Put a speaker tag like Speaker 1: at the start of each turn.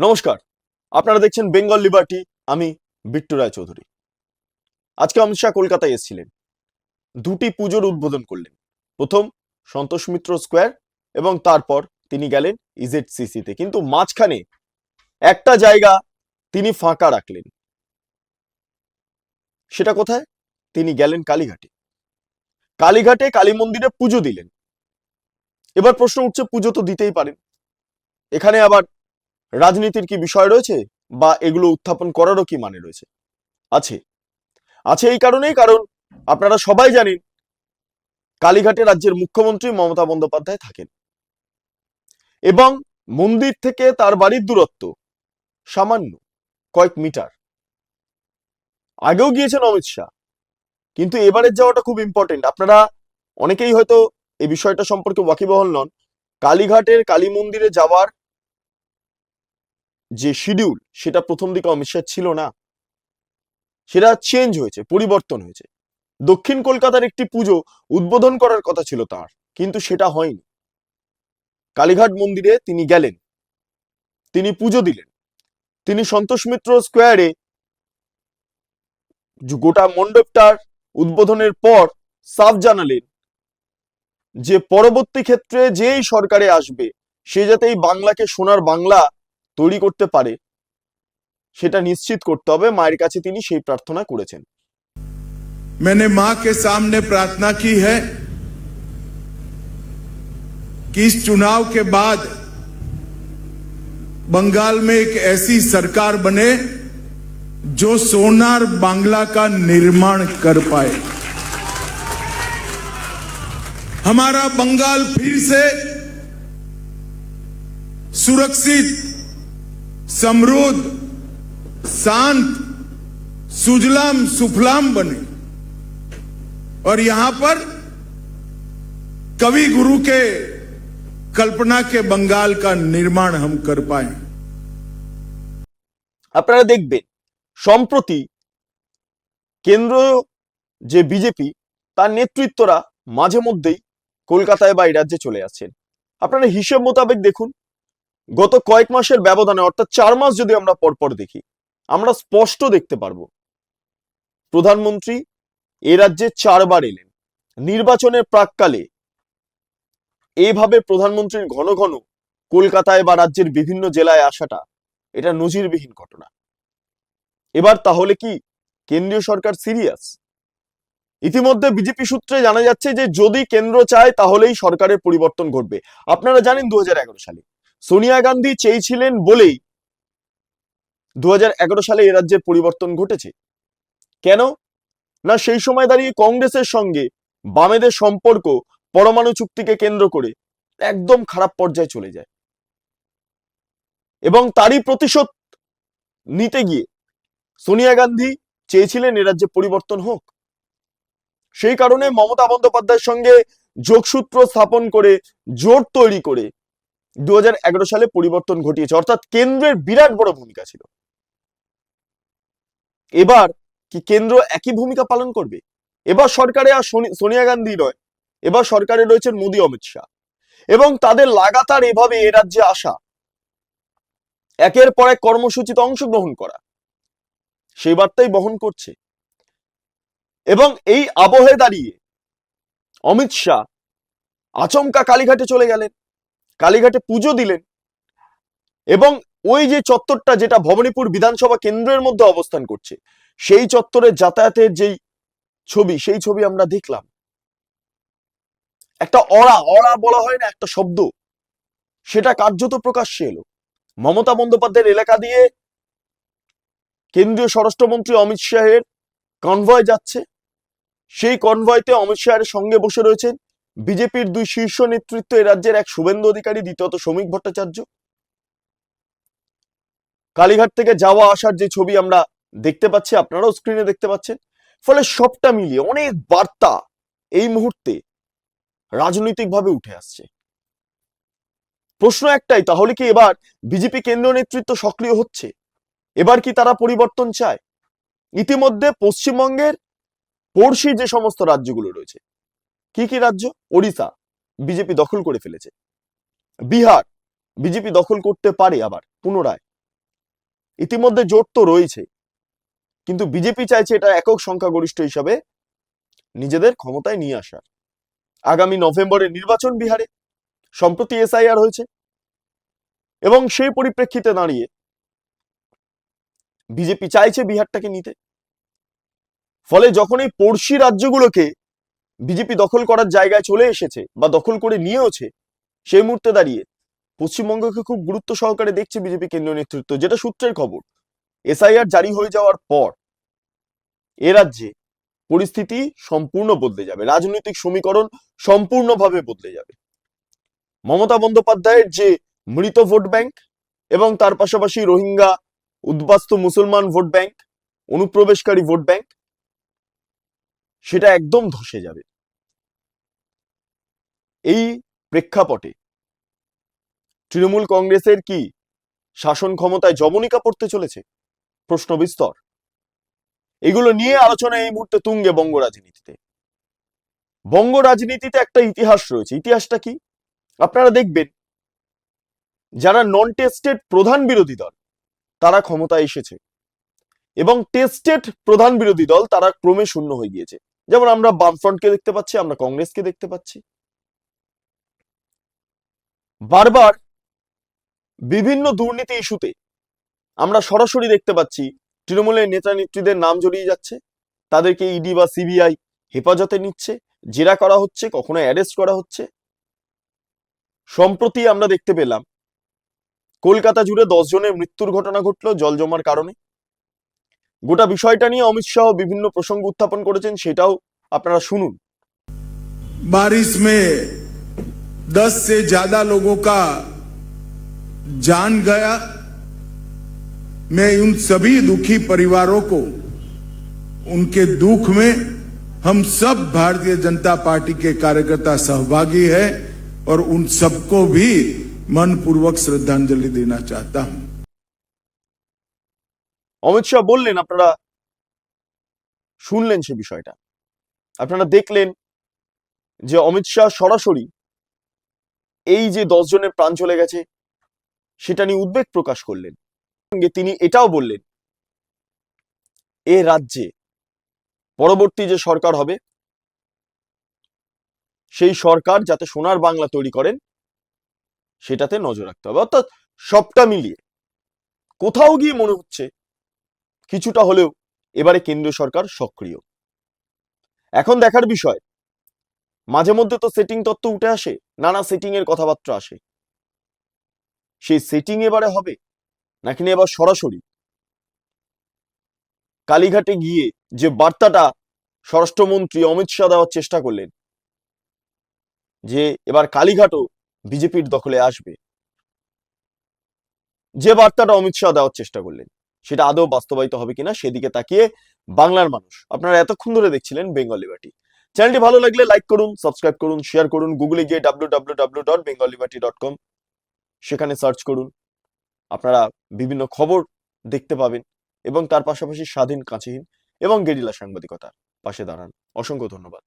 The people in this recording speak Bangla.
Speaker 1: নমস্কার। আপনারা দেখছেন বেঙ্গল লিবার্টি আমি বিট্টু রায় চৌধুরী আজকে অমিত শাহ কলকাতায় এসেছিলেন। দুটি পুজোর উদ্বোধন করলেন। প্রথম সন্তোষ মিত্র স্কোয়ার এবং তারপর তিনি গেলেন ইজেড সিসিতে কিন্তু মাঝখানে একটা জায়গা তিনি ফাঁকা রাখলেন। সেটা কোথায়? তিনি গেলেন কালীঘাটে। কালীঘাটে কালী মন্দিরে পুজো দিলেন। এবার প্রশ্ন উঠছে, পুজো তো দিতেই পারেন। এখানে আবার রাজনীতির কি বিষয় রয়েছে বা এগুলো উত্থাপন করারও কি মানে রয়েছে? আছে। আছে এই কারণেই কারণ আপনারা সবাই জানেন কালীঘাটে রাজ্যের মুখ্যমন্ত্রী মমতা বন্দ্যোপাধ্যায় থাকেন। এবং মন্দির থেকে তার বাড়ির দূরত্ব সামান্য কয়েক মিটার। আগেও গিয়েছেন অমিত শাহ, কিন্তু এবারের যাওয়াটা খুব ইম্পর্টেন্ট আপনারা অনেকেই হয়তো এই বিষয়টা সম্পর্কে ওয়াকিবহল নন। কালীঘাটের কালী মন্দিরে যাওয়ার যে শিডিউল সেটা প্রথম দিকে অমিত শাহ ছিল না, সেটা চেঞ্জ হয়েছে, পরিবর্তন হয়েছে। দক্ষিণ কলকাতার একটি পুজো উদ্বোধন করার কথা ছিল তার, কিন্তু সেটা হয়নি। কালীঘাট মন্দিরে তিনি গেলেন, তিনি পুজো দিলেন। তিনি সন্তোষ মিত্র স্কোয়ারে গোটা মণ্ডপটার উদ্বোধনের পর সাফ জানালেন যে পরবর্তী ক্ষেত্রে যেই সরকারে আসবে, সে যাতে এই বাংলাকে সোনার বাংলা তৈরি করতে পারে সেটা নিশ্চিত করতে হবে মায়ের কাছে তিনি সেই প্রার্থনা করেছেন
Speaker 2: मैंने मां के सामने प्रार्थना की है कि इस चुनाव के बाद बंगाल में एक ऐसी सरकार बने जो सोनार बांग्ला का निर्माण कर पाए हमारा बंगाल फिर से सुरक्षित समृद्ध शांत सुजलाम सुफलाम बने और यहां पर कवि गुरु के कल्पना के बंगाल का निर्माण हम कर पाए
Speaker 1: আপনারা দেখবেন সম্প্রতি কেন্দ্র যে বিজেপি তার নেতৃত্বরা মাঝে মধ্যেই কলকাতায় বা এই রাজ্যে চলে আসছেন আপনারা হিসেব মোতাবেক দেখুন গত কয়েক মাসের ব্যবধানে, অর্থাৎ চার মাস যদি আমরা পরপর দেখি, আমরা স্পষ্ট দেখতে পারব। প্রধানমন্ত্রী এ রাজ্যে চারবার এলেন। নির্বাচনের প্রাককালে এইভাবে প্রধানমন্ত্রীর ঘন ঘন কলকাতায় বা রাজ্যের বিভিন্ন জেলায় আসাটা, এটা নজিরবিহীন ঘটনা। এবার তাহলে কি কেন্দ্রীয় সরকার সিরিয়াস? ইতিমধ্যে বিজেপি সূত্রে জানা যাচ্ছে যে, যদি কেন্দ্র চায়, তাহলেই সরকারের পরিবর্তন ঘটবে। আপনারা জানেন দু হাজার এগারো সালে। সোনিয়া গান্ধী চেয়েছিলেন বলেই দু সালে এ রাজ্যের পরিবর্তন ঘটেছে। কেন? না, সেই সময় দাঁড়িয়ে কংগ্রেসের সঙ্গে বামেদের সম্পর্ক পরমাণু চুক্তিকে কেন্দ্র করে একদম খারাপ পর্যায়ে চলে যায়। এবং তারই প্রতিশোধ নিতে গিয়ে সোনিয়া গান্ধী চেয়েছিলেন এ রাজ্যে পরিবর্তন হোক। সেই কারণে মমতা বন্দ্যোপাধ্যায়ের সঙ্গে যোগসূত্র স্থাপন করে জোট তৈরি করে দু হাজার এগারো সালে পরিবর্তন ঘটিয়েছে। অর্থাৎ কেন্দ্রের বিরাট বড় ভূমিকা ছিল। এবার কি কেন্দ্র একই ভূমিকা পালন করবে? এবার সরকারে আর সোনিয়া গান্ধী নয়। এবার সরকারে রয়েছেন মোদী, অমিত শাহ। এবং তাদের লাগাতার এভাবে এ রাজ্যে আসা, একের পর এক কর্মসূচিতে অংশগ্রহণ করা, সেই বার্তাই বহন করছে। এবং এই আবহে দাঁড়িয়ে অমিত শাহ আচমকা কালীঘাটে চলে গেলেন। কালীঘাটে পুজো দিলেন এবং ওই যে চত্বরটা যেটা ভবানীপুর বিধানসভা কেন্দ্রের মধ্যে অবস্থান করছে, সেই চত্বরে যাতায়াতের যেই ছবি, সেই ছবি আমরা দেখলাম। একটা অরা অরা বলা হয় না, একটা শব্দ। সেটা কার্যত প্রকাশ্যে এলো। মমতা বন্দ্যোপাধ্যায়ের এলাকা দিয়ে কেন্দ্রীয় স্বরাষ্ট্রমন্ত্রী অমিত শাহের কনভয় যাচ্ছে। সেই কনভয়তে অমিত শাহের সঙ্গে বসে রয়েছেন বিজেপির দুই শীর্ষ নেতৃত্ব এ রাজ্যের এক শুভেন্দু অধিকারী, দ্বিতীয়ত শ্রমিক ভট্টাচার্য। কালীঘাট থেকে যাওয়া আসার যে ছবি আমরা দেখতে পাচ্ছি, আপনারাও স্ক্রিনে দেখতে পাচ্ছেন, ফলে সবটা মিলিয়ে অনেক বার্তা এই মুহূর্তে রাজনৈতিকভাবে উঠে আসছে। প্রশ্ন একটাই, তাহলে কি এবার বিজেপি কেন্দ্রীয় নেতৃত্ব সক্রিয় হচ্ছে? এবার কি তারা পরিবর্তন চায়? ইতিমধ্যে পশ্চিমবঙ্গের পড়শি যে সমস্ত রাজ্যগুলো রয়েছে কি কি রাজ্য? ওড়িশা, বিজেপি দখল করে ফেলেছে। বিহার, বিজেপি দখল করতে পারে আবার, পুনরায়। ইতিমধ্যে জোট তো রয়েছে। কিন্তু বিজেপি চাইছে এটা একক সংখ্যাগরিষ্ঠ হিসাবে নিজেদের ক্ষমতায় নিয়ে আসার। আগামী নভেম্বরে নির্বাচন বিহারে, সম্প্রতি এসআইআর হয়েছে। এবং সেই পরিপ্রেক্ষিতে দাঁড়িয়ে বিজেপি চাইছে বিহারটাকে নিতে। ফলে যখন এই পড়শি রাজ্যগুলোকে বিজেপি দখল করার জায়গায় চলে এসেছে বা দখল করে নিয়েওছে, সেই মুহূর্তে দাঁড়িয়ে পশ্চিমবঙ্গকে খুব গুরুত্ব সহকারে দেখছে বিজেপি কেন্দ্রীয় নেতৃত্ব। যেটা সূত্রের খবর, এসআইআর জারি হয়ে যাওয়ার পর এ রাজ্যে পরিস্থিতি সম্পূর্ণ বদলে যাবে, রাজনৈতিক সমীকরণ সম্পূর্ণভাবে বদলে যাবে। মমতা বন্দ্যোপাধ্যায়ের যে মৃত ভোট ব্যাংক এবং তার পাশাপাশি রোহিঙ্গা উদ্বাস্তু মুসলমান ভোট ব্যাংক, অনুপ্রবেশকারী ভোট ব্যাংক, সেটা একদম ধসে যাবে। এই প্রেক্ষাপটে তৃণমূল কংগ্রেসের কি শাসন ক্ষমতায় জবনিকা পড়তে চলেছে? প্রশ্ন বিস্তর। এগুলো নিয়ে আলোচনা এই মুহূর্তে তুঙ্গে বঙ্গ রাজনীতিতে। বঙ্গ রাজনীতিতে একটা ইতিহাস রয়েছে। ইতিহাসটা কি? আপনারা দেখবেন, যারা নন টেস্টেড প্রধান বিরোধী দল, তারা ক্ষমতায় এসেছে। এবং টেস্টেড প্রধান বিরোধী দল, তারা ক্রমে শূন্য হয়ে গিয়েছে। যেমন আমরা বামফ্রন্টকে দেখতে পাচ্ছি, আমরা কংগ্রেসকে দেখতে পাচ্ছি। বারবার বিভিন্ন দুর্নীতি ইস্যুতে আমরা সরাসরি দেখতে পাচ্ছি তৃণমূলের নেতা নেত্রীদের নাম জড়িয়ে যাচ্ছে, তাদেরকে ইডি বা সিবিআই হেফাজতে নিচ্ছে, জেরা করা হচ্ছে, কখনো অ্যারেস্ট করা হচ্ছে। সম্প্রতি আমরা দেখতে পেলাম, কলকাতা জুড়ে দশ জনের মৃত্যুর ঘটনা ঘটল জল জমার কারণে। গোটা বিষয়টা নিয়ে অমিত শাহ বিভিন্ন প্রসঙ্গ উত্থাপন করেছেন, সেটাও আপনারা শুনুন।
Speaker 2: বারিশ মে दस से ज्यादा लोगों का जान गया मैं उन सभी दुखी परिवारों को उनके दुख में हम सब भारतीय जनता पार्टी के कार्यकर्ता सहभागी है और उन सबको भी मन पूर्वक श्रद्धांजलि देना चाहता हूं
Speaker 1: অমিত শাহ বললেন আপনারা শুনলেন সে বিষয়টা আপনারা দেখলেন যে অমিত শাহ সরাসরি এই যে দশ জনের প্রাণ চলে গেছে, সেটা নিয়ে উদ্বেগ প্রকাশ করলেন। তিনি এটাও বললেন, এ রাজ্যে পরবর্তী যে সরকার হবে, সেই সরকার যাতে সোনার বাংলা তৈরি করেন, সেটাতে নজর রাখতে হবে। অর্থাৎ সবটা মিলিয়ে কোথাও গিয়ে মনে হচ্ছে কিছুটা হলেও এবারে কেন্দ্রীয় সরকার সক্রিয়। এখন দেখার বিষয় মাঝে মধ্যে তো সেটিং তত্ত্ব উঠে আসে, নানা সেটিং এর কথাবার্তা আসে। সেই সেটিং এবারে হবে, নাকি না এবার সরাসরি? কালীঘাটে গিয়ে যে বার্তাটা স্বরাষ্ট্রমন্ত্রী অমিত শাহ দেওয়ার চেষ্টা করলেন, যে এবার কালীঘাটও বিজেপির দখলে আসবে। যে বার্তাটা অমিত শাহ দেওয়ার চেষ্টা করলেন, সেটা আদৌ বাস্তবায়িত হবে কিনা সেদিকে তাকিয়ে বাংলার মানুষ। আপনারা এতক্ষণ ধরে দেখছিলেন বেঙ্গল লিবার্টি। চ্যানেলটি ভালো লাগলে লাইক করুন সাবস্ক্রাইব করুন শেয়ার করুন গুগলে গিয়ে W W W dot Bengal liberty dot com সেখানে সার্চ করুন। আপনারা বিভিন্ন খবর দেখতে পাবেন এবং তার পাশাপাশি স্বাধীন, কাঁচিহীন এবং গেরিলা সাংবাদিকতার পাশে দাঁড়ান। অসংখ্য ধন্যবাদ।